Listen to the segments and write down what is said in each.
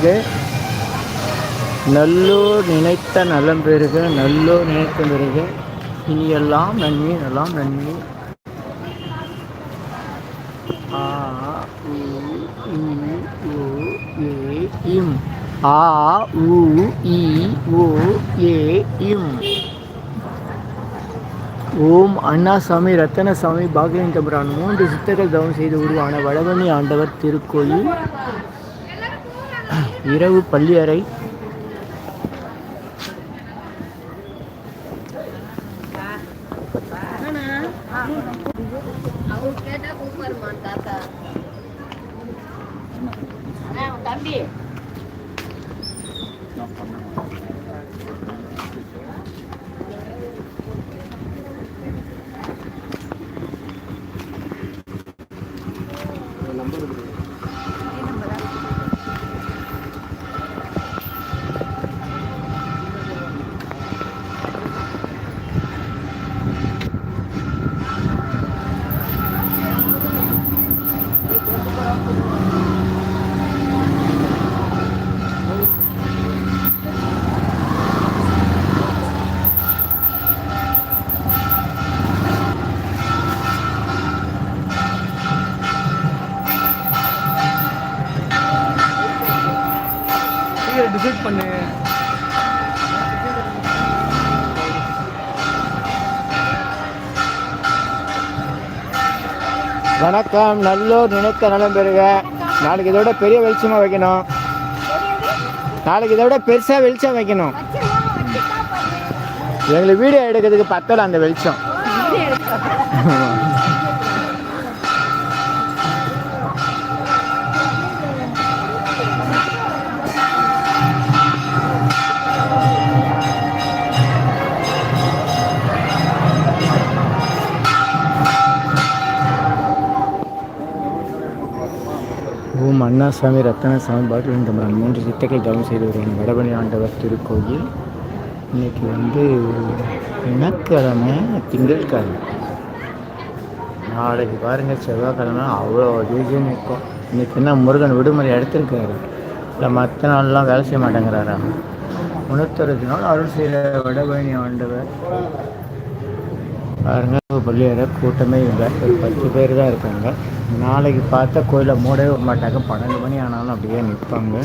பெருக நல்லோர் நினைத்த நலம் பெருக நல்லோர் நினைத்த பெருக இனியெல்லாம் நன்மை எல்லாம் நன்மை. ஆ இம். ஆ உ இ ஓ ஏ இம். ஓம் அண்ணாசாமி ரத்தனசாமி பாகியன் தம்பரான் மூன்று சித்தர்கள் தவம் செய்து உருவான வடவணி ஆண்டவர் திருக்கோயில். இரவு பள்ளியறை அறை டிசைட் பண்ணு. வணக்கம். நல்லோர் நினைத்த நலம் பெறுக. நாளைக்கு இதோட பெரிய வெளிச்சமாக வைக்கணும். நாளைக்கு இதோட பெருசாக வெளிச்சம் வைக்கணும். எங்களுக்கு வீடியோ எடுக்கிறதுக்கு பத்தல அந்த வெளிச்சம். அண்ணாசாமி ரத்தனசாமி பாட்டில் இந்த மூன்று சித்தர்கள் தவம் செய்து வருவாங்க வடபணி ஆண்டவர் திருக்கோயில் இன்னைக்கு வந்து இனக்கிழமை திங்கட்கிழமை. நாளைக்கு பாருங்கள் செவ்வாய்க்கிழமை அவ்வளோ ஜெயிஜும் நிற்கும் இன்னைக்கு என்ன முருகன் விடுமுறை எடுத்திருக்காரு. இல்லை மற்ற நாள்லாம் வேலை செய்ய மாட்டேங்கிறாரா? உணர்த்துறது நாள் அருள் செய்கிற வடபழனி ஆண்டவர் பாருங்க பள்ளியார கூட்டமே இல்லை. ஒரு பத்து பேர் தான் இருக்காங்க. நாளைக்கு பார்த்தா கோயிலை மூடவே விட மாட்டாங்க. பன்னெண்டு மணி ஆனாலும் அப்படியே நிற்பாங்க.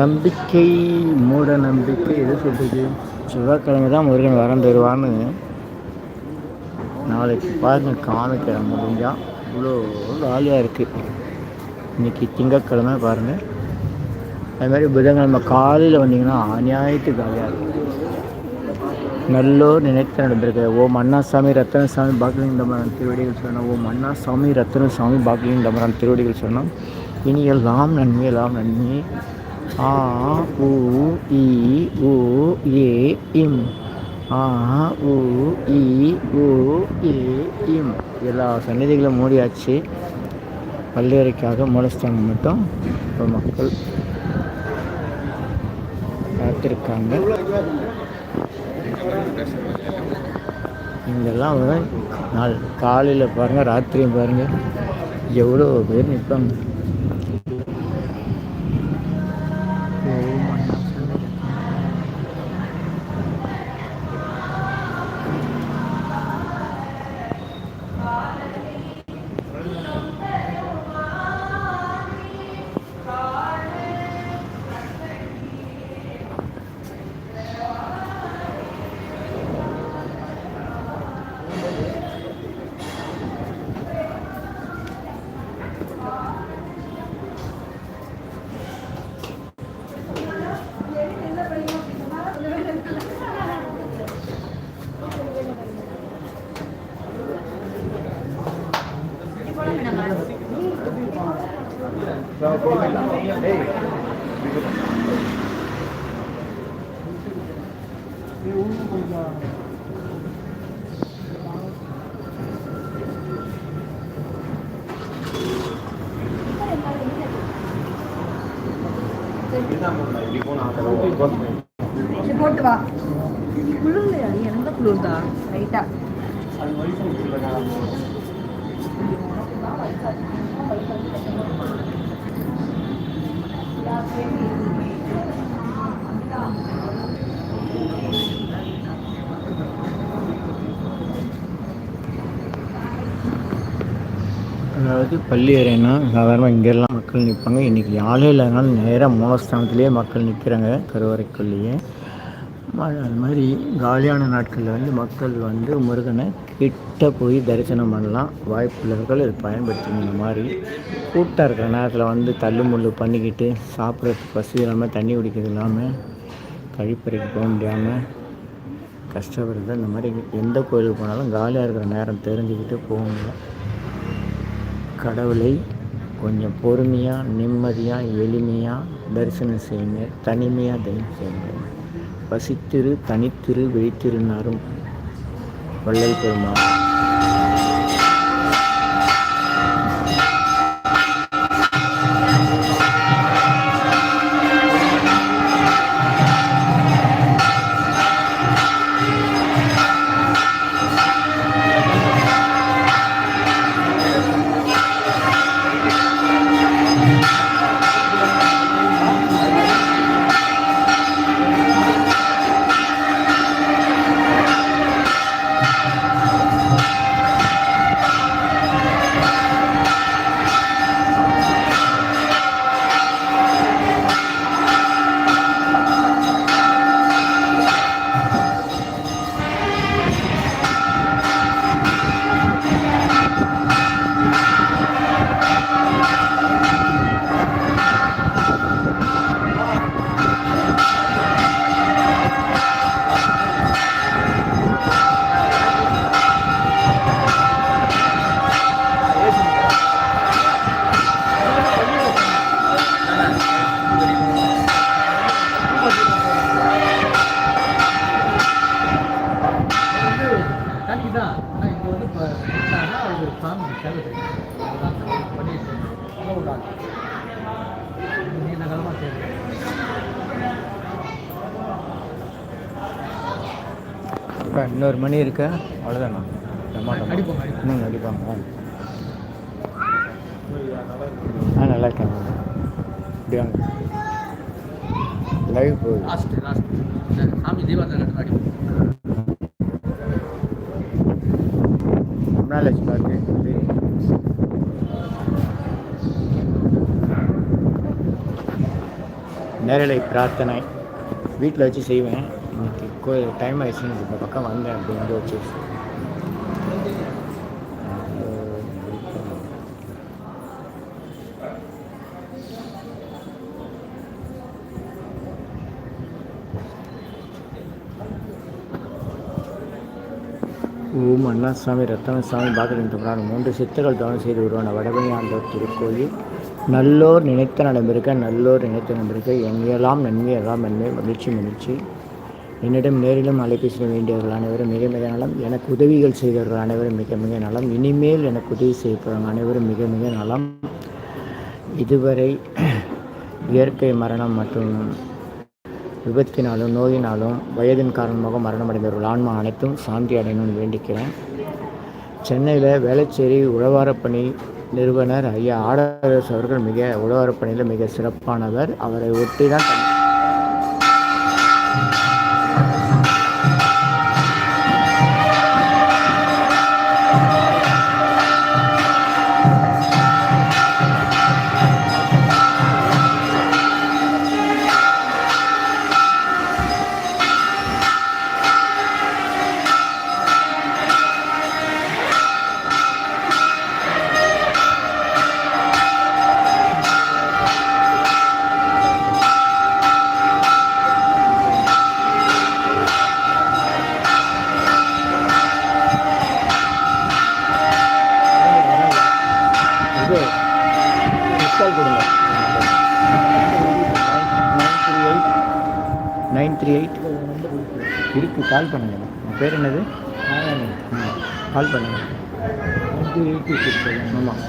நம்பிக்கை மூட நம்பிக்கை எது சொல்றது? செவ்வாய்க்கிழமை தான் முருகன் வரம் தருவான்னு. நாளைக்கு பாருங்க காமிக்கிறேன் முடிஞ்சா. இவ்வளோ ஜாலியாக இருக்குது இன்னைக்கு திங்கக்கிழமை பாருங்கள் அது மாதிரி புதன்கிழமை காலையில் வந்தீங்கன்னா அநியாயத்துக்கு காலியாக இருக்கும் நல்லோர் நினைத்து நடந்திருக்கு ஓம் அண்ணாசாமி ரத்தனசாமி பாக்கிலிங்கமரன் திருவடிகள் சொன்னோம் ஓம் அண்ணாசாமி ரத்தனசாமி பாக்கிலிங்கமரன் திருவடிகள் சொன்னோம் இனி எல்லாம் நன்மை எல்லாம் நன்மை. ஆ உ இ உ ஏ இம். ஆ உ இ உ ஏ இம். எல்லா சன்னதிகளும் மூடியாச்சு. பல்வேறைக்காக மூலஸ்தானம் மட்டும் இப்போ மக்கள் காத்திருக்காங்க இங்கெல்லாம் வந்து நாள் காலையில் பாருங்கள் ராத்திரியும் பாருங்கள் எவ்வளோ பேர் நிற்பாங்க போட்டு வா. குளிர்ந்து எனக்கு குளிர்தா? லைட்டா Thank you. அதாவது பள்ளி அறைனா சாதாரணமாக இங்கெல்லாம் மக்கள் நிற்பாங்க. இன்றைக்கி யாழே இல்லைனாலும் நேராக மூலஸ்தானத்துலேயே மக்கள் நிற்கிறாங்க கருவறைக்குள்ளேயே. ம- அது மாதிரி காலியான நாட்களில் வந்து மக்கள் வந்து முருகனை கிட்ட போய் தரிசனம் பண்ணலாம். வாய்ப்புள்ளவர்கள் இது பயன்படுத்திங்க இந்த மாதிரி கூட்டம் இருக்கிற நேரத்தில் வந்து தள்ளுமுள்ளு பண்ணிக்கிட்டு சாப்பிட்றதுக்கு பசி இல்லாமல் தண்ணி குடிக்கிறது இல்லாமல் கழிப்பறைக்கு போக முடியாமல் கஷ்டப்படுறது இந்த மாதிரி எந்த கோயிலுக்கு போனாலும் காலியாக இருக்கிற நேரம் தெரிஞ்சுக்கிட்டு போகணும். கடவுளை கொஞ்சம் பொறுமையாக நிம்மதியாக எளிமையாக தரிசனம் செய்யுங்க. தனிமையாக தரிசனம் செய்யுங்க. பசித்திரு தனித்திரு விழித்திருந்தாரும் வள்ளல் பெருமாள் கல்வி தான் ஆனால் இங்கே இப்போ அது சாமி சேவை பண்ணிட்டு இருக்கோம் ஒரு ஆள் நீண்ட காலமாக செய்யணும் இப்போ இன்னொரு மணி இருக்கா? அடிப்போம், அடிப்போம். இன்னும் அடிப்பாங்க. ஆ. நல்லா இருக்காங்க இப்படி வாங்க. லைவ் போகுது. லாஸ்ட்டு லாஸ்ட்டு சாமி தீபாவளி அடிப்போம். நேரலை பிரார்த்தனை வீட்டில் வச்சு செய்வேன். இன்னைக்கு கோயில் டைம் ஆயிடுச்சுன்னு இந்த பக்கம் வந்தேன். அப்படி வந்து வச்சு. ஓம் அண்ணாசாமி ரத்தனசாமி பாகலிங்க புராணம் மூன்று சித்தர்கள் தவணை செய்து உருவான வடபழனி திருக்கோயில். நல்லோர் நினைத்த நடந்திருக்க நல்லோர் நினைத்த நடந்திருக்க எங்கெல்லாம் நன்மை எல்லாம் நன்மை மகிழ்ச்சி மகிழ்ச்சி. என்னிடம் நேரிலும் அலைபேசி வேண்டியவர்கள் அனைவரும் மிக மிக நலம். எனக்கு உதவிகள் செய்தவர்கள் அனைவரும் மிக மிக நலம். இனிமேல் எனக்கு உதவி செய்யப்படுறவங்க அனைவரும் மிக மிக நலம். இதுவரை இயற்கை மரணம் மற்றும் விபத்தினாலும் நோயினாலும் வயதின் காரணமாக மரணமடைந்தவர்கள் ஆன்மா அனைத்தும் சாந்தி அடையணும்னு வேண்டிக்கிறேன். சென்னையில் வேளச்சேரி உழவாரப்பணி நிறுவனர் ஐயா ஆடரசு அவர்கள் மிக உழவாரப்பணியில் மிக சிறப்பானவர். அவரை ஒட்டி தான் த்ரீ எயிட் இருக்கு கால் பண்ணுங்க. உங்கள் பேர் என்னது? கால் பண்ணுங்க. ஆமாம்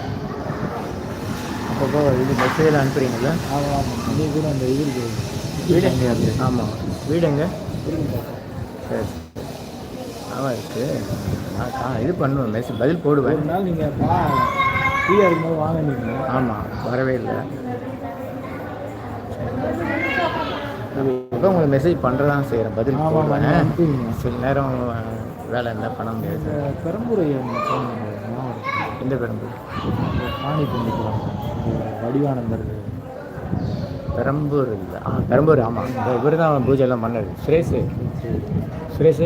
அப்பப்போ இது மெசேஜில் அனுப்புறீங்கல்ல? ஆமாம் ஆமாம் அதே கூட அந்த இது வீடு எங்கே? இருக்கு ஆமாம் வீடு எங்கே? சரி. ஆமாம் இருக்கு. நான் இது பண்ணுவேன் மெசேஜ் பதில் போடுவேன். ஒரு நாள் நீங்கள் ஃப்ரீயாக இருக்கும்போது வாங்க நீங்கள் ஆமாம் வரவே இல்லை. இப்போ உங்களுக்கு மெசேஜ் பண்ணுறதான் செய்கிறேன் பதில் போடுவேன். சில நேரம் வேலை இருந்தால் பண்ண முடியாது. பெரம்பூர்? எந்த பெரம்பூர்? சாணி பண்ணிக்கலாம் வடிவானந்தர். பெரம்பூர் இல்லை. ஆ பெரம்பூர் ஆமாம் இவர் தான் பூஜை எல்லாம் பண்ணது சுரேஷ். சுரேஷ்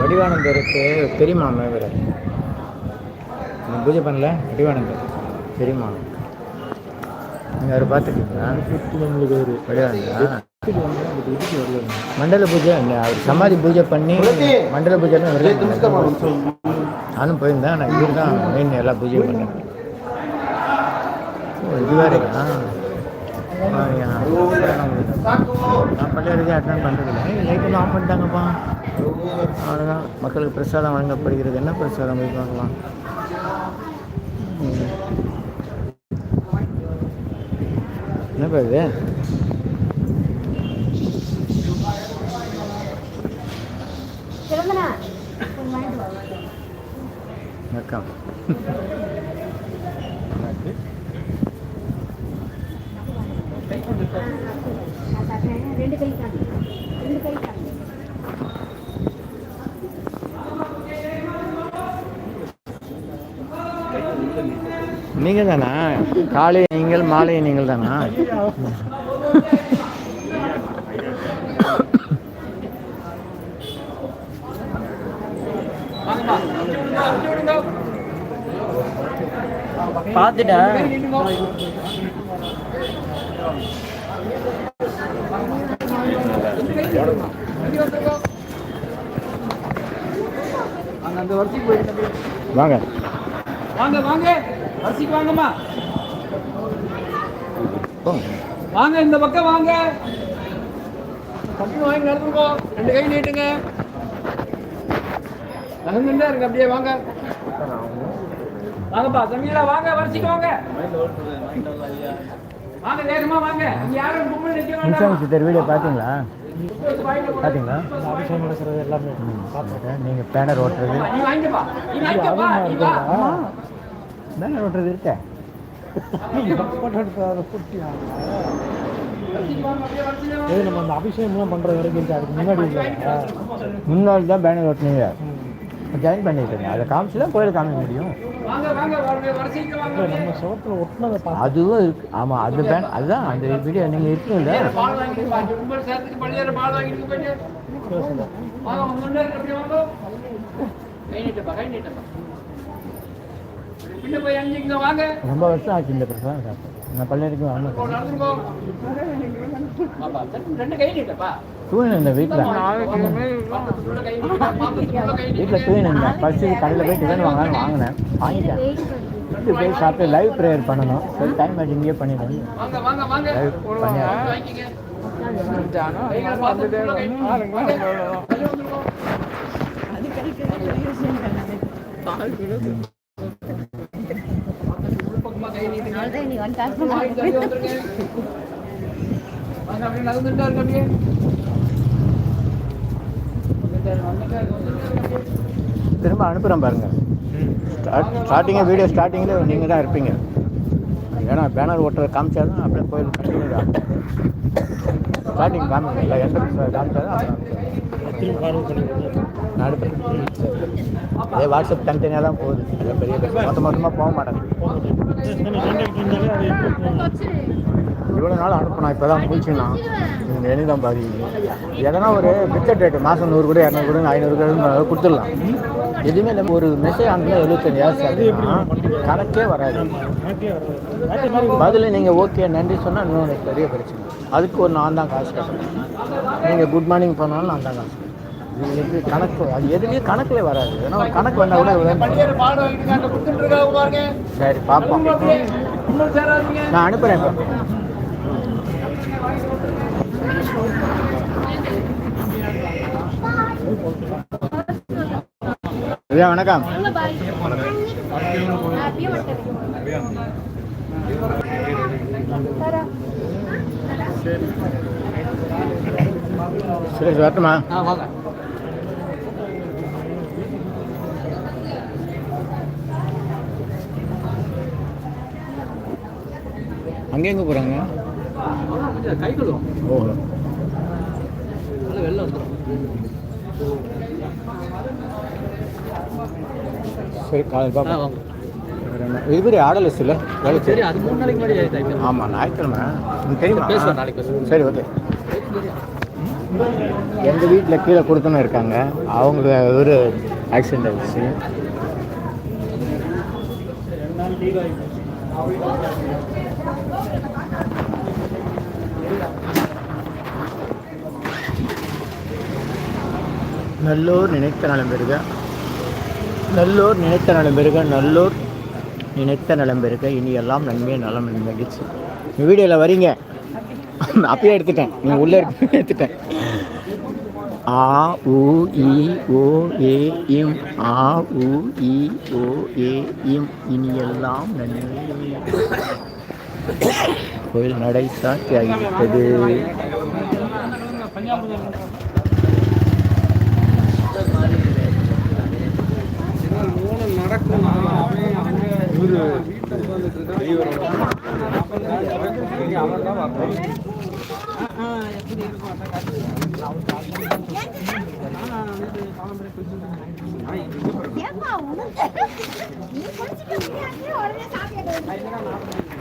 வடிவானந்தருக்கு தெரியுமா இவர். நான் பூஜை பண்ணல வடிவானந்தர். தெரியுமா நீங்கள் அவரை பார்த்துருக்கீங்களா? ஒரு வடிவானந்தா மண்டல பூஜை அவர் சமாதி பூஜை பண்ணி மண்டல பூஜை நானும் போயிருந்தேன் நான் இவர் தான் மெயின் எல்லா பூஜையும் பண்ணேன் ஓ இது வேறையா ஆயா. நான் பள்ளியறைக்கு அட்டன் பண்ணுறதில்ல லைட்டு ஆஃப் பண்ணிட்டாங்கப்பா. அவ்வளோதான் மக்களுக்கு பிரசாதம் வழங்கப்படுகிறது. என்ன பிரசாதம் போய். என்னப்பா இது? வணக்கம். நீங்கள் தானா காலை நீங்கள் மாலை நீங்கள் தானா பார்த்துட்டேன். அங்கே அந்த வருஷத்துக்கு போயிட்டு வாங்க. வாங்க வாங்க. வரிசைக்கு வாங்கம்மா. வாங்க இந்த பக்கம் வாங்க. கம்பி வாங்கி நடந்துக்கோ ரெண்டு கை நீட்டுங்க. நகர்ந்துட்டே இருங்க அப்படியே வாங்க. வாங்கப்பா தம்பிகளா வாங்க வரிசைக்கு வாங்க. வாங்க வேகமா வாங்க. யாரும் கும்பல் நிக்க வேண்டாம்? சித்தர் வீடியோ பார்த்தீங்களா பார்த்தீங்களா அபிஷேகம் நடக்கிறது எல்லாமே. பார்த்துட்டேன் நீங்கள் பேனர் ஓட்டுறது. நீ வாங்கிக்கப்பா. நீ வாங்கிக்கப்பா நீ வா. பேனர் ஓட்டுறது இருக்க. நம்ம அந்த அபிஷேகம்லாம் பண்ற வரைக்கும் அதுக்கு முன்னாடி முன்னாள் தான் பேனர் ஓட்டுனீங்க. ஜாயின் பண்ணிட்டேங்க அதை காமிச்சு தான் கோயில் காமிக்க முடியும். வாங்க வாங்க வாங்க வரிசைக்கு வாங்க நம்ம சுவத்துல ஒட்டினதை பார்த்து. அதுவும் இருக்கு. ஆமாம் அது பேன் அதுதான். அந்த வீடியோ நீங்கள் வாங்க. ரொம்ப வருஷம் ஆச்சு இந்த பிரச்சனை சாப்பிட்டு நான் பள்ளியறைக்கும் போ, வாங்க நடந்துக்கோ பாப்பா சட்டு ரெண்டு கை நீட்டப்பா. தூயின் இந்த வீட்டில் வீட்டில் நீட்டுங்க. தூயின் இந்த ஃபஸ்ட்டு கடையில் போய் டிஃபன் வாங்கலாம்னு வாங்கினேன். வாங்கிட்டேன். வீட்டு போய் சாப்பிட்டு லைவ் ப்ரேயர் பண்ணணும். சரி டைம் ஆச்சு இங்கேயே பண்ணிடுறேன். லைவ் திரும்ப அனுப்புகிறேன் பாருங்கள் ஸ்டார்ட் ஸ்டார்டிங்கே வீடியோ ஸ்டார்டிங்கில் நீங்கள் தான் இருப்பீங்க. ஏன்னா பேனர் ஓட்டுறதை காமிச்சா தான் அப்படியே கோயில் ஸ்டார்டிங் காமிக்கல என்ட்ரன்ஸ் காமிச்சா தான் திரும்ப அதே வாட்ஸ்அப் தனித்தனியாக தான் போகுது. அது பெரிய மொத்த மொத்தமாக போக எப்படி இவ்வளோ நாள் அனுப்பினா இப்போ தான் முடிச்சுனா நீங்கள் எழுதி தான் பாதிக்குது எதனா ஒரு பிக்சட் ரேட்டு மாதம் நூறு கூட இரநூறு கூட ஐநூறு கூட கொடுத்துடலாம். எதுவுமே இல்லை. ஒரு மெசேஜ் அனுப்பினா எழுபத்தஞ்சு ஆயிரம் கணக்கே வராது. பதில் நீங்கள் ஓகே நன்றி சொன்னால் இன்னொரு பெரிய பிரச்சனை அதுக்கு ஒரு நான் தான் காசு கட்டணும். நீங்கள் குட் மார்னிங் பண்ணாலும் நான் தான் காசு எப்படி கணக்கு அது எதுலேயும் கணக்கில் வராது. ஏன்னா கணக்கு வந்தால் கூட சரி பார்ப்போம் நான் அனுப்புகிறேன் இப்போ. ஐயா வணக்கம். சரி வரட்டுமா? அங்கே எங்கே போகிறாங்க கை கழுவும் ஓ வெளில வந்துடும் சரி காலையில் பார்ப்போம் வாங்க. இவர் ஆடலை சில வேலை சரி அது மூணு நாளைக்கு முன்னாடி ஆமாம் ஞாயிற்றுக்கிழமை. தெரியுமா? பேசுவோம் நாளைக்கு சரி ஓகே. எங்கள் வீட்டில் கீழே கொடுத்தனும் இருக்காங்க. அவங்க ஒரு ஆக்சிடென்ட் ஆயிடுச்சு. ரெண்டு நாள் லீவ் ஆகிடுச்சு நல்லோர் நினைத்த நலம் பெறுக. நல்லோர் நினைத்த நலம் பெறுக நல்லோர் நினைத்த நலம் பெறுக. இனி எல்லாம் நன்மையே நலம் மகிழ்ச்சி நீ வீடியோவில் வரீங்க. அப்பயே எடுத்துட்டேன். நீ உள்ளே இருக்கு எடுத்துட்டேன். ஆ உ இ ஓ ஏ இம். ஆ உ இ ஓ ஏ இம். இனி எல்லாம் நன்மை. கோயில் நடை சாட்சி நடக்கும் ஏப்பா உனக்கு நீ குளிச்சுட்டு வந்து உடனே சாப்பிட்டு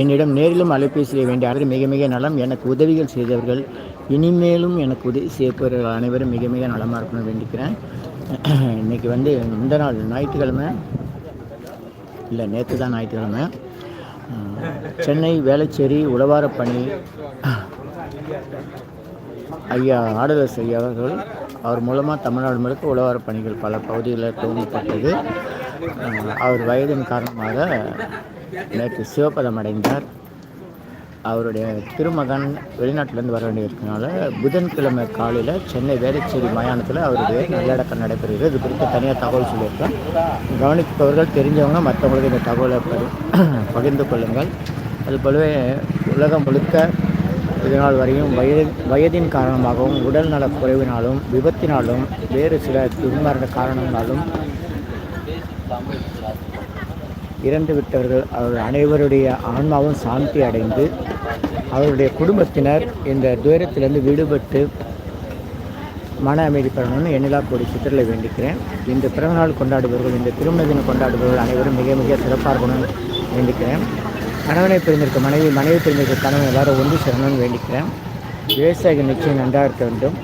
என்னிடம் நேரிலும் அலைபேசி வேண்டிய அனைவரும் மிக மிக நலம். எனக்கு உதவிகள் செய்தவர்கள் இனிமேலும் எனக்கு உதவி செய்யப்பவர்கள் அனைவரும் மிக மிக நலமாக இருக்கணும்னு வேண்டிக்கிறேன். இன்னைக்கு வந்து இந்த நாள் ஞாயிற்றுக்கிழமை. இல்லை நேற்று தான் ஞாயிற்றுக்கிழமை. சென்னை வேளச்சேரி உழவாரப் பணி ஐயா ஆடலர் ஐயா அவர்கள் அவர் மூலமாக தமிழ்நாடு முழுக்க உழவாரப் பணிகள் பல பகுதிகளில் துவங்கப்பட்டது அவர் வயதின் காரணமாக நேற்று சிவபதம் அடைந்தார் அவருடைய திருமகன் வெளிநாட்டிலேருந்து வர வேண்டியிருக்கனால புதன்கிழமை காலையில் சென்னை வேளச்சேரி மயானத்தில் அவருடைய நல்லடக்கம் நடைபெறுகிறது. இது குறித்து தனியாக தகவல் சொல்லியிருக்கேன் கவனிப்பவர்கள் தெரிஞ்சவங்க மற்றவங்களுக்கு இந்த தகவலை பகிர்ந்து கொள்ளுங்கள். அதுபோலவே உலகம் முழுக்க இதனால் வரையும் வயது வயதின் காரணமாகவும் உடல் நலக் குறைவினாலும் விபத்தினாலும் வேறு சில துன்மரண காரணங்களாலும் இறந்து விட்டவர்கள் அவர்கள் அனைவருடைய ஆன்மாவும் சாந்தி அடைந்து அவருடைய குடும்பத்தினர் இந்த துயரத்திலிருந்து விடுபட்டு மன அமைதி பெறணும்னு எண்ணிலா கோடி சித்தரில் வேண்டிக்கிறேன். இந்த பிறந்தநாள் கொண்டாடுபவர்கள் இந்த திருமண தினம் கொண்டாடுபவர்கள் அனைவரும் மிக மிக சிறப்பாக இருக்கணும்னு வேண்டிக்கிறேன். கணவனை பிரிந்திருக்க மனைவி மனைவி பிரிந்திருக்க கணவன் எல்லாரும் ஒன்று சேரணும்னு வேண்டிக்கிறேன். விவசாயிகள் நிச்சயம் நன்றாக இருக்க வேண்டும்.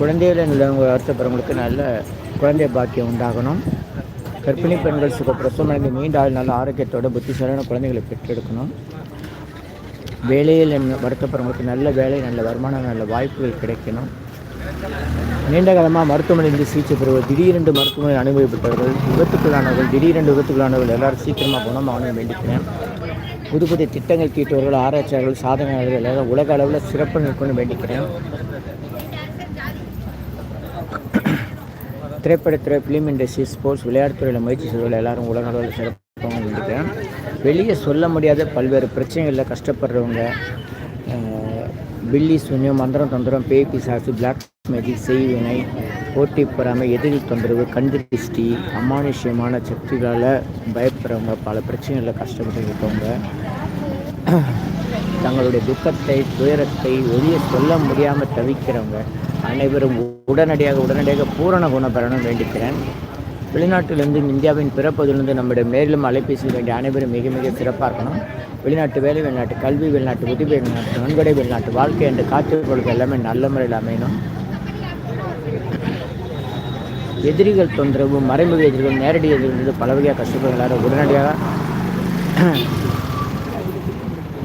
குழந்தைகளை உள்ளவங்க வருத்தப்படுறவங்களுக்கு நல்ல குழந்தை பாக்கியம் உண்டாகணும். கர்ப்பிணி பெண்கள் சுக பிரசவமடைந்து நீண்ட ஆள் நல்ல ஆரோக்கியத்தோட புத்திசாலியான குழந்தைகளை பெற்றெடுக்கணும். வேலையில் என்ன வருத்தப்படுறவங்களுக்கு நல்ல வேலை நல்ல வருமானம் நல்ல வாய்ப்புகள் கிடைக்கணும். நீண்ட காலமாக மருத்துவமனையிலிருந்து சிகிச்சை பெறுவது திடீரென்று மருத்துவமனை அனுபவிப்பவர்கள் விபத்துக்குள்ளானவர்கள் திடீரென்று விபத்துக்குள்ளானவர்கள் எல்லாரும் சீக்கிரமாக குணமாகணும் வேண்டிக்கிறேன். புது புதிய திட்டங்கள் தீட்டுவர்கள் ஆராய்ச்சியாளர்கள் சாதனையாளர்கள் எல்லாரும் உலக அளவில் சிறப்பு நிற்கணும்னு வேண்டிக்கிறேன். திரைப்படத்துறை ஃபிலிம் இண்டஸ்ட்ரி ஸ்போர்ட்ஸ் விளையாட்டுத்துறையில் முயற்சி செய்வர்கள் எல்லாரும் உலக அளவில் சிறப்பாக வேண்டிக்கிறேன் வெளியே சொல்ல முடியாத பல்வேறு பிரச்சனைகளில் கஷ்டப்படுறவங்க பில்லி சூன்யம் மந்திரம் தந்திரம் பேய் பிசாசு பிளாக் மேஜிக் செய்வினை போட்டி பெறாமல் எதிரி தொந்தரவு கண்திருஷ்டி அமானுஷ்யமான சக்திகளால் பயப்படுறவங்க பல பிரச்சனைகளில் கஷ்டப்பட்டு இருக்கவங்க தங்களுடைய துக்கத்தை துயரத்தை வெளியே சொல்ல முடியாமல் தவிக்கிறவங்க அனைவரும் உடனடியாக உடனடியாக பூரண குணபரணம் வேண்டிக்கிறேன். வெளிநாட்டிலிருந்து இந்தியாவின் பிறப்பதிலிருந்து நம்முடைய மேலும் அலைபேசி வேண்டிய அனைவரும் மிக மிக சிறப்பாக இருக்கணும். வெளிநாட்டு வேலை வெளிநாட்டு கல்வி வெளிநாட்டு உதவி வெளிநாட்டு நன்கொடை வெளிநாட்டு வாழ்க்கை என்று காத்து கொள்கை எல்லாமே நல்ல முறையில் அமையணும். எதிரிகள் தொந்தரவு மறைமுக எதிரிகள் நேரடி எதிரிகள் பல வகையாக கஷ்டப்படுற எல்லாரும் உடனடியாக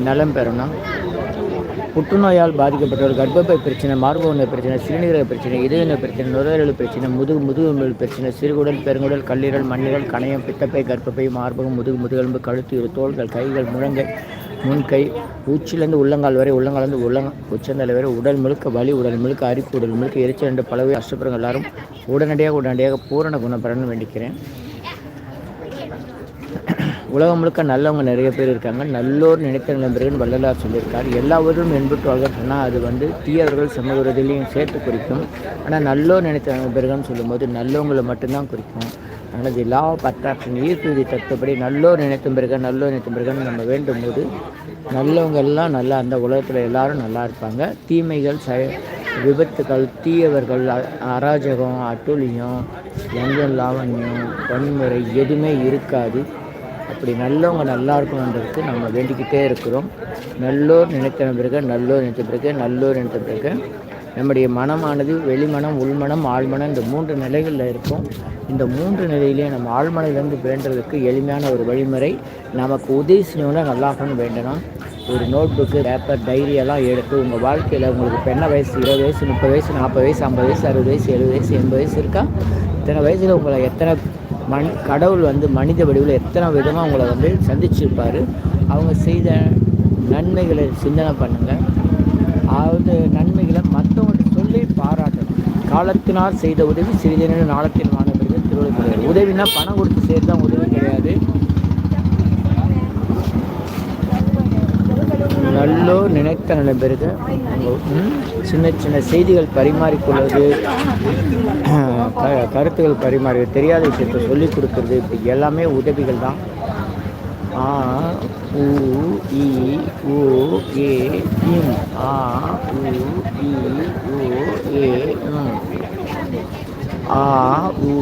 நலம் பெறணும். புற்றுநோயால் பாதிக்கப்பட்டவர் கர்ப்பப்பை பிரச்சனை மார்பக நோய் பிரச்சனை சிறுநீரக பிரச்சனை இதய பிரச்சனை நுரையீரல் பிரச்சனை முதுகு முதுகெலும்பு பிரச்சனை சிறுகுடல் பெருங்குடல் கல்லீரல் மண்ணீரல் கணையம் பித்தப்பை கர்ப்பப்பை மார்பகம் முதுகு முதுகெலும்பு கழுத்து இரு தோள்கள் கைகள் முழங்கை முன்கை உச்சிலேருந்து உள்ளங்கால் வரை உள்ளங்காலேருந்து உள்ளங்க உச்சந்தலை வரை உடல் முழுக்க வலி உடல் முழுக்க அரிப்பு உடல் முழுக்க எரிச்சல் என்று பலவே கஷ்டப்படுறவங்க எல்லாரும் உடனடியாக உடனடியாக பூரண குணம் வேண்டிக்கிறேன். உலகம் முழுக்க நல்லவங்க நிறைய பேர் இருக்காங்க. நல்லோர் நினைத்த நிலம்பர்கள் வள்ளலார் சொல்லியிருக்கார். எல்லாவரும் என்பட்டு அது வந்து தீயவர்கள் சமூகத்திலையும் சேர்த்து குறிக்கும். ஆனால் நல்லோர் நினைத்த நண்பர்கள்னு சொல்லும்போது நல்லவங்களை மட்டும்தான் குறிக்கும். ஆனால் தி லா ஆஃப் அட்ராக்ஷன் ஈர்ப்பு தத்துவப்படி நல்லோர் நினைத்த பிறகு நல்லோர் நினைத்த பிறகுன்னு நம்ம வேண்டும் போது நல்லவங்க எல்லாம் நல்லா அந்த உலகத்தில் எல்லாரும் நல்லா இருப்பாங்க. தீமைகள் ச விபத்துகள் தீயவர்கள் அ- அராஜகம் அட்டூழியம் லஞ்சம் லாவண்யம் வன்முறை எதுவுமே இருக்காது. அப்படி நல்லவங்க நல்லா இருக்கணுன்றதுக்கு நம்ம வேண்டிக்கிட்டே இருக்கிறோம். நல்லோர் நினைத்த பிறகு நல்லோர் நினைத்த பிறகு நல்லோர் நினைத்த பிறகு நம்முடைய மனமானது வெளிமனம் உள்மனம் ஆழ்மனம் இந்த மூன்று நிலைகளில் இருக்கும். இந்த மூன்று நிலையிலையும் நம்ம ஆழ்மனையிலேருந்து வேண்டுறதுக்கு எளிமையான ஒரு வழிமுறை நமக்கு உதவி செய்யணும்னா நல்லா வேண்டணும். ஒரு நோட் புக்கு பேப்பர் டைரியெல்லாம் எடுத்து உங்கள் வாழ்க்கையில் உங்களுக்கு இப்போ என்ன வயசு? இருபது வயசு முப்பது வயசு நாற்பது வயசு ஐம்பது வயசு அறுபது வயசு எழுபது வயசு எண்பது வயசு இருக்கா? இத்தனை வயசில் உங்களை எத்தனை மனி கடவுள் வந்து மனித வடிவில் எத்தனை விதமாக அவங்கள வந்து சந்திச்சிருப்பார். அவங்க செய்த நன்மைகளை சிந்தனை பண்ணுங்கள் அதாவது நன்மைகளை மற்றவங்கள்ட்ட சொல்லி பாராட்டணும். காலத்தினால் செய்த உதவி சிறிதென நாளத்தில் மாணவர்கள் திருவள்ளுவர் உதவினா பணம் கொடுத்து செய்கிறது தான் உதவி கிடையாது. நல்லோ நினைத்த நிலை சின்ன சின்ன செய்திகள் பரிமாறிக்கொள்வது க- கருத்துகள் பரிமாறி தெரியாத விஷயத்தை சொல்லிக் கொடுக்குறது இப்படி எல்லாமே உதவிகள் தான். ஆ உ இ உ ஏ இம். ஆ உ இ உ ஏ இம் ஆ உ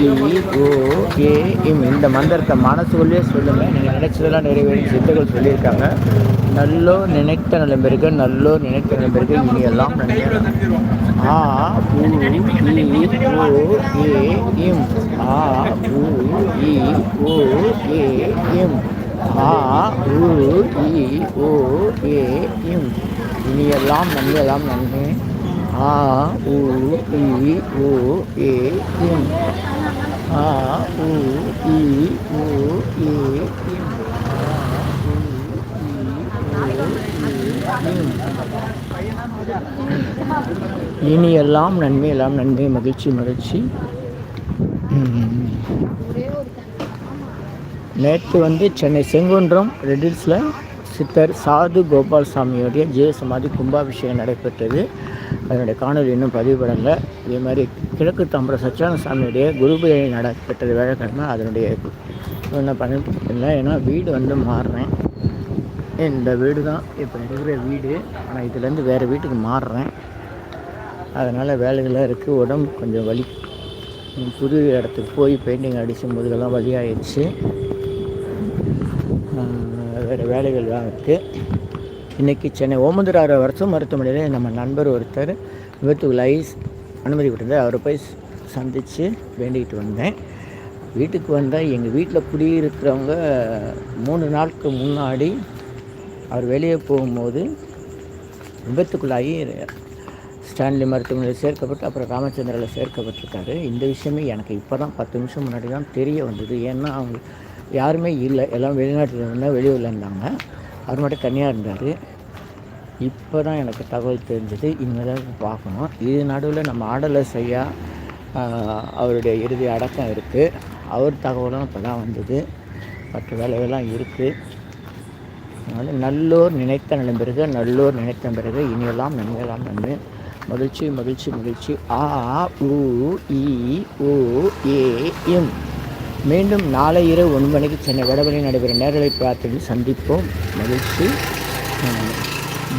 இ ஓ ஏ இம். இந்த மந்திரத்தை மனசுக்குள்ளேயே சொல்லுங்கள் நீங்கள் நினைச்சதெல்லாம் நிறைவேறும். சித்தர்கள் சொல்லியிருக்காங்க. நல்லோ நினைத்த நிலைமைக்கு நல்லோ நினைத்த நிலைமைக்கு இனி எல்லாம் நன்மை. ஆ உ இ ஓ ஏ இம். ஆ உ இ ஓ ஏ இம். ஆ உ இ ஓ ஏ இம். இனி எல்லாம் நன்மை எல்லாம் நன்மை ஆ உ இ ஓ ஏ இம் ஆ உ இ ஓ ஏ இம் இனி எல்லாம் நன்மை எல்லாம் நன்மை மகிழ்ச்சி மகிழ்ச்சி. நேற்று வந்து சென்னை செங்குன்றம் ரெடில்ஸில் சித்தர் சாது கோபால் சாமியுடைய ஜெய சமாதி கும்பாபிஷேகம் நடைபெற்றது. அதனுடைய காணொலி இன்னும் பதிவுபடலை. இதே மாதிரி கிழக்கு தாம்பரம் சச்சியான சாமியுடைய குருபூஜை நடைபெற்றது வேலைக்கிழமை அதனுடைய என்ன பண்ணிட்டு இல்லை. ஏன்னா வீடு வந்து மாறுறேன். இந்த வீடு தான் இப்போ இருக்கிற வீடு. ஆனால் இதுலேருந்து வேறு வீட்டுக்கு மாறுறேன். அதனால் வேலைகள்லாம் இருக்குது உடம்பு கொஞ்சம் வலி. புது இடத்துக்கு போய் பெயிண்டிங் அடிச்சும் போதுலாம் வலி வேலைகள்லாம் இருக்குது இன்றைக்கி சென்னை ஓமந்துராறு வருஷம் மருத்துவமனையில் நம்ம நண்பர் ஒருத்தர் விபத்துக்குள்ளாகி அனுமதி விட்டுருந்தார் அவரை போய் சந்தித்து வேண்டிக்கிட்டு வந்தேன். வீட்டுக்கு வந்தால் எங்கள் வீட்டில் குடியிருக்கிறவங்க மூணு நாளுக்கு முன்னாடி அவர் வெளியே போகும்போது விபத்துக்குள்ளாகி ஸ்டான்லி மருத்துவமனையில் சேர்க்கப்பட்டு அப்புறம் ராமச்சந்திராவில் சேர்க்கப்பட்டிருக்காரு. இந்த விஷயமே எனக்கு இப்போ தான் பத்து நிமிஷம் முன்னாடி தான் தெரிய வந்தது. ஏன்னா அவங்க யாருமே இல்லை. எல்லாம் வெளிநாட்டில் இருந்தால் வெளியூரில் இருந்தாங்க. அவர் மட்டும் தனியாக இருந்தார். இப்போ தான் எனக்கு தகவல் தெரிஞ்சது. இனிமேல் தான் பார்க்கணும். இது நடுவில் நம்ம ஆடலை செய்ய அவருடைய இறுதி அடக்கம் இருக்குது அவர் தகவலும் இப்போ தான் வந்தது. மற்ற வேலைகள்லாம் இருக்குது அதனால் நல்லோர் நினைத்த நிலம் பிறகு நல்லோர் நினைத்த பிறகு இனியெல்லாம் நன்மையெல்லாம் நன்மை மகிழ்ச்சி மகிழ்ச்சி மகிழ்ச்சி. ஆ உ இ ஓ ஏ எம் மீண்டும் நாளை இரவு ஒன்பது மணிக்கு சென்னை வடபழி நடைபெறும் நேரலை பிரார்த்தனையில் சந்திப்போம். மகிழ்ச்சி.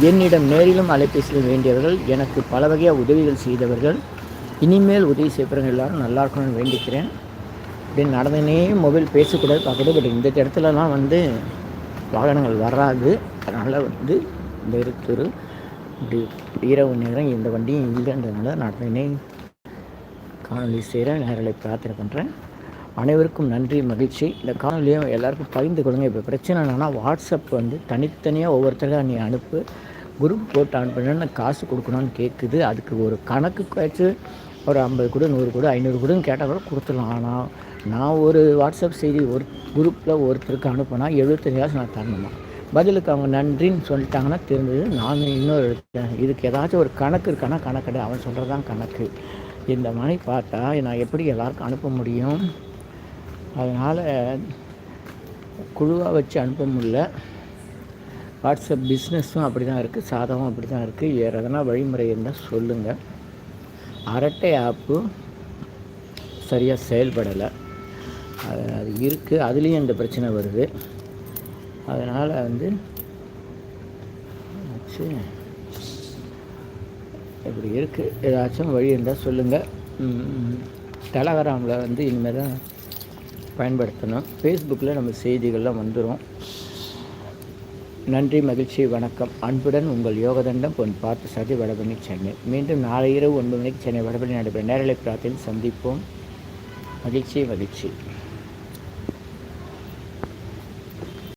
என்னிடம் நேரிலும் அலைபேசியில் வேண்டியவர்கள் எனக்கு பல வகையாக உதவிகள் செய்தவர்கள் இனிமேல் உதவி செய்யப்படுறவங்க எல்லாரும் நல்லா இருக்கணும்னு வேண்டிக்கிறேன். அப்படின்னு நடந்தனே மொபைல் பேசக்கூடாது பார்க்கக்கூடாது பட் இந்த இடத்துலலாம் வந்து வாகனங்கள் வராது. அதனால் வந்து இந்த இருத்தூர் இப்படி இரவு நேரம் எந்த வண்டியும் இல்லைன்றதுனால நடந்தனே காணொலி செய்கிறேன் நேரலை பிரார்த்தனை பண்ணுறேன் அனைவருக்கும் நன்றி மகிழ்ச்சி. இந்த காணொலியும் எல்லாருக்கும் பகிர்ந்து கொடுங்க இப்போ பிரச்சனை என்னென்னா வாட்ஸ்அப் வந்து தனித்தனியாக ஒவ்வொருத்தராக நீ அனுப்பு குரூப் போட்டு அனுப்புனா காசு கொடுக்கணும்னு கேட்குது அதுக்கு ஒரு கணக்கு கேட்டு ஒரு ஐம்பது கூட நூறு கூட ஐநூறு கூட கேட்டால் கூட கொடுத்துடலாம். ஆனால் நான் ஒரு வாட்ஸ்அப் செய்தி ஒரு குரூப்பில் ஒருத்தருக்கு அனுப்பினா எழுபத்தஞ்சு காசு நான் தரணுமா? பதிலுக்கு அவங்க நன்றின்னு சொல்லிட்டாங்கன்னா தெரிஞ்சது நான் இன்னொரு எடுத்தேன் இதுக்கு ஏதாச்சும் ஒரு கணக்கு இருக்கானா கணக்கு அவன் சொல்கிறது தான் கணக்கு. இந்த மாதிரி பார்த்தா நான் எப்படி எல்லாருக்கும் அனுப்ப முடியும்? அதனால் குழுவாக வச்சு அனுப்ப முடியல. வாட்ஸ்அப் பிஸ்னஸும் அப்படி தான் இருக்குது சாதகம் அப்படி தான் இருக்குது வேறு எதனா வழிமுறை இருந்தால் சொல்லுங்கள் அரட்டை ஆப்பு சரியாக செயல்படலை. அது அது இருக்குது அதுலேயும் இந்த பிரச்சனை வருது. அதனால் வந்து இப்படி இருக்குது ஏதாச்சும் வழி இருந்தால் சொல்லுங்கள் டெலகிராமில் வந்து இனிமேல் தான் பயன்படுத்தணும். ஃபேஸ்புக்கில் நம்ம செய்திகள்லாம் வந்துடும் நன்றி மகிழ்ச்சி வணக்கம். அன்புடன் உங்கள் யோகதண்டம் பொன் பார்த்து சாதி வடபழனி சென்னை. மீண்டும் நாளை இரவு ஒன்பது மணிக்கு சென்னை வடபழனி நடைபெறும் நேரலை பிரார்த்தையில் சந்திப்போம். மகிழ்ச்சி மகிழ்ச்சி.